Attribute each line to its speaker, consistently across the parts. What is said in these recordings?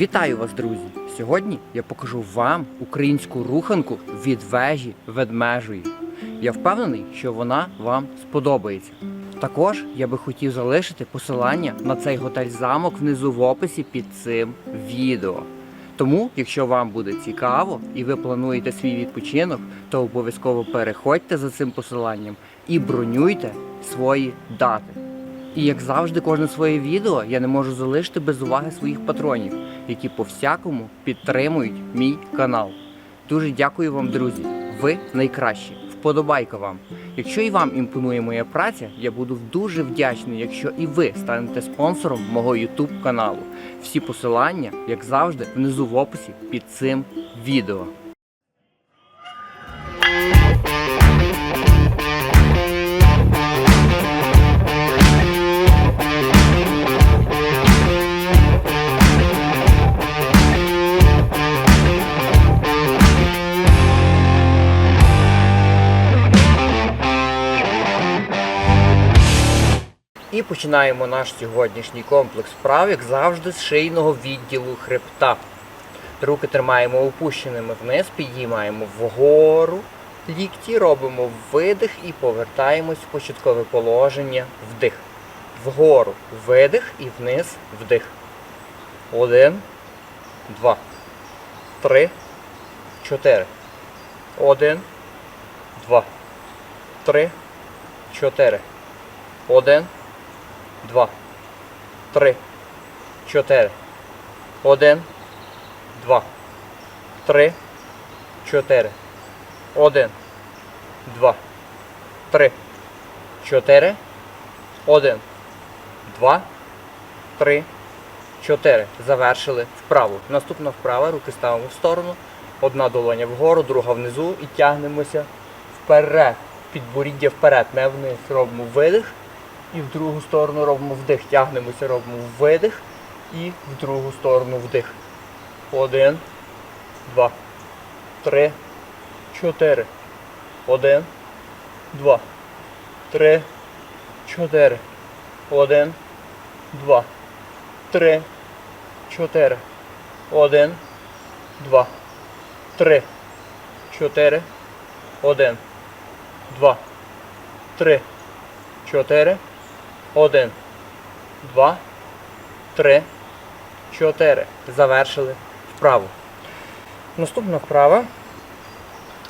Speaker 1: Вітаю вас, друзі! Сьогодні я покажу вам українську руханку від вежі ведмежої. Я впевнений, що вона вам сподобається. Також я би хотів залишити посилання на цей готель-замок внизу в описі під цим відео. Тому, якщо вам буде цікаво і ви плануєте свій відпочинок, то обов'язково переходьте за цим посиланням і бронюйте свої дати. І як завжди, кожне своє відео я не можу залишити без уваги своїх патронів, які по всякому підтримують мій канал. Дуже дякую вам, друзі. Ви найкращі. Вподобайка вам. Якщо і вам імпонує моя праця, я буду дуже вдячний, якщо і ви станете спонсором мого YouTube каналу. Всі посилання, як завжди, внизу в описі під цим відео. І починаємо наш сьогоднішній комплекс вправ, як завжди, з шийного відділу хребта. Руки тримаємо опущеними вниз, підіймаємо вгору лікті, робимо видих і повертаємось в початкове положення вдих. Вгору видих і вниз вдих. Один, два, три, чотири. Один, два, три, чотири. Один, два, три, чотири. Один, два, три, чотири. Один, два, три, чотири. Один, два, три, чотири. Завершили вправу. Наступна вправа. Руки ставимо в сторону. Одна долоня вгору, друга внизу і тягнемося вперед. Підборіддя вперед. Не вниз. Робимо видих. І в другу сторону робимо вдих. Тягнемося, робимо видих. І в другу сторону вдих. Один, два, три, чотири. Один, два, три, чотири. Один, два, три, чотири. Один, два, три, чотири. Один, два, три, чотири. Один, два, три, чотири. Завершили вправу. Наступна вправа.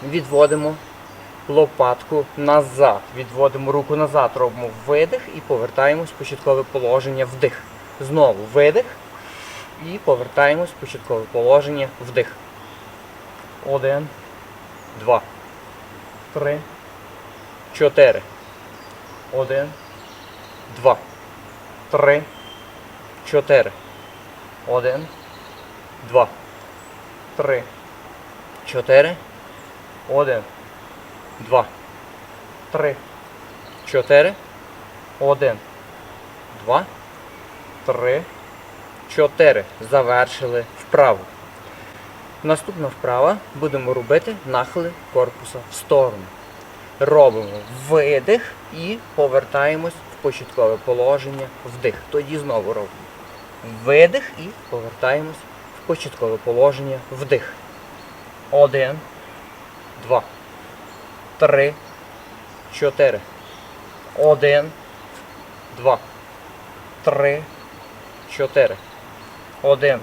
Speaker 1: Відводимо лопатку назад. Відводимо руку назад, робимо видих і повертаємось в початкове положення вдих. Знову видих. І повертаємось в початкове положення вдих. Один, два, три, чотири. Один, два, три, чотири. Один, два, три, чотири. Один, два, три, чотири. Один, два, три, чотири. Завершили вправу. Наступна вправа будемо робити нахили корпуса в сторону. Робимо видих і повертаємось початкове положення вдих. Тоді знову робимо видих і повертаємось в початкове положення вдих. Один, два, три, чотири. Один, два, три, чотири. Один,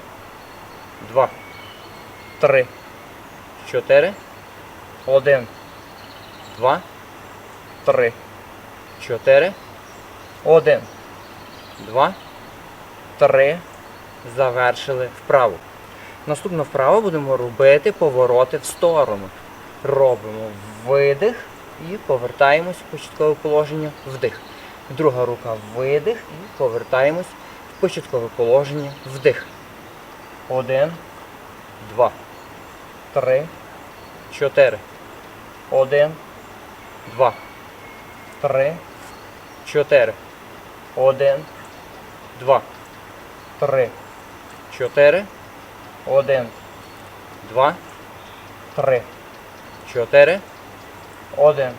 Speaker 1: два, три, чотири. Один, два, три, чотири. Один, два, три. Завершили вправу. Наступна вправа будемо робити повороти в сторону. Робимо видих і повертаємось в початкове положення вдих. Друга рука видих і повертаємось в початкове положення вдих. Один, два, три, чотири. Один, два, три, чотири. Один, два, три, чотири. Один, два, три, чотири. Один,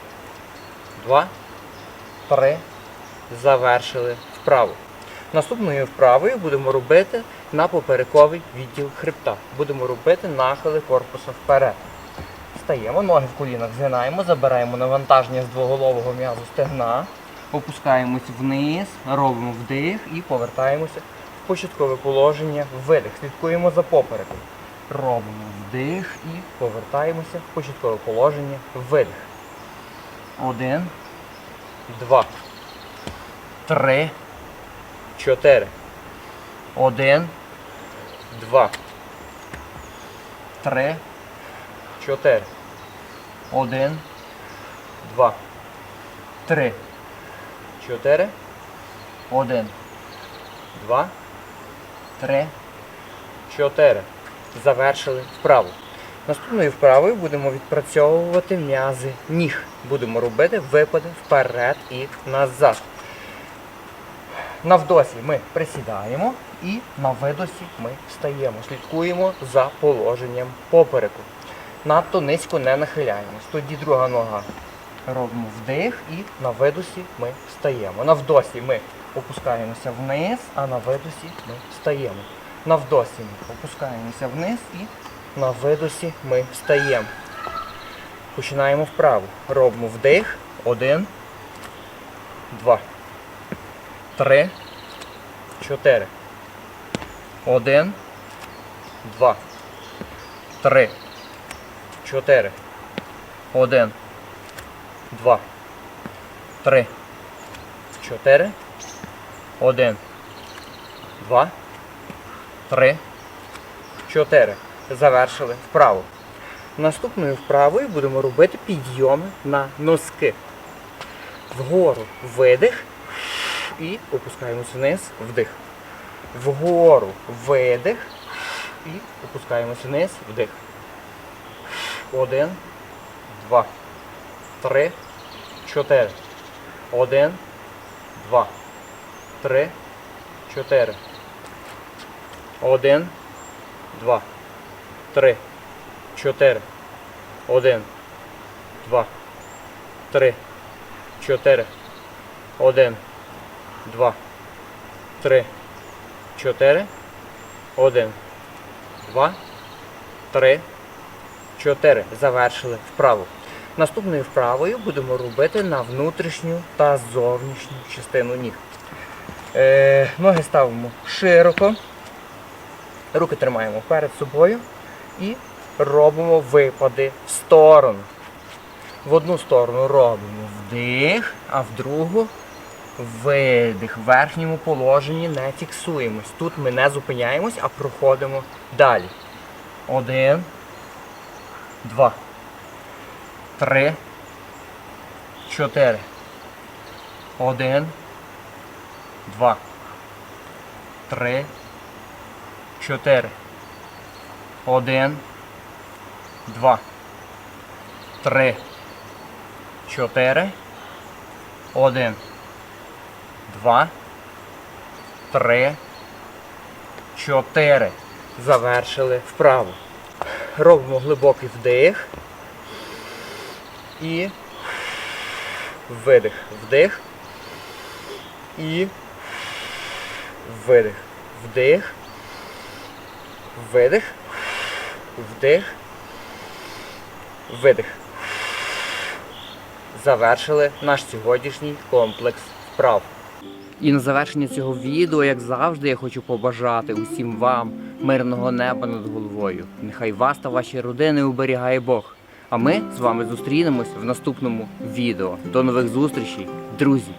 Speaker 1: два, три. Завершили вправу. Наступною вправою будемо робити на поперековий відділ хребта. Будемо робити нахили корпуса вперед. Стаємо, ноги в колінах згинаємо, забираємо навантаження з двоголового м'язу стегна, опускаємось вниз, робимо вдих і повертаємося в початкове положення, видих. Слідкуємо за попереком. Робимо вдих і повертаємося в початкове положення, видих. Один, два, три, чотири. Один, два, три, чотири. Один, два, три, чотири. Один, два, три, чотири. Завершили вправу. Наступною вправою будемо відпрацьовувати м'язи ніг. Будемо робити випади вперед і назад. На вдосі ми присідаємо і на видосі ми встаємо. Слідкуємо за положенням попереку. Надто низько не нахиляємось. Тоді друга нога. Робимо вдих і на видосі ми встаємо. На вдосі ми опускаємося вниз, а на видосі ми встаємо. На вдосі ми опускаємося вниз і на видосі ми встаємо. Починаємо вправо. Робимо вдих. Один, два, три, чотири. Один, два, три, чотири. Один, два, три, чотири. Один, два, три, чотири. Завершили вправу. Наступною вправою будемо робити підйоми на носки. Вгору видих і опускаємось вниз, вдих. Вгору видих і опускаємось вниз, вдих. Один, два, три, чотири. Один, два, три, чотири. Один, два, три, чотири. Один, два, три, чотири. Один, два, три, чотири. Один, два, три, чотири. Завершили вправу. Наступною вправою будемо робити на внутрішню та зовнішню частину ніг. Е, ноги ставимо широко. Руки тримаємо перед собою і робимо випади в сторону. В одну сторону робимо вдих, а в другу видих. В верхньому положенні не фіксуємось. Тут ми не зупиняємось, а проходимо далі. Один, два, три, чотири. Один, два, три, чотири. Один, два, три, чотири. Один, два, три, чотири. Завершили вправу. Робимо глибокий вдих. І видих. Вдих. І видих. Вдих. Видих. Вдих. Видих. Завершили наш сьогоднішній комплекс вправ. І на завершення цього відео, як завжди, я хочу побажати усім вам мирного неба над головою. Нехай вас та ваші родини уберігає Бог. А ми з вами зустрінемось в наступному відео. До нових зустрічей, друзі!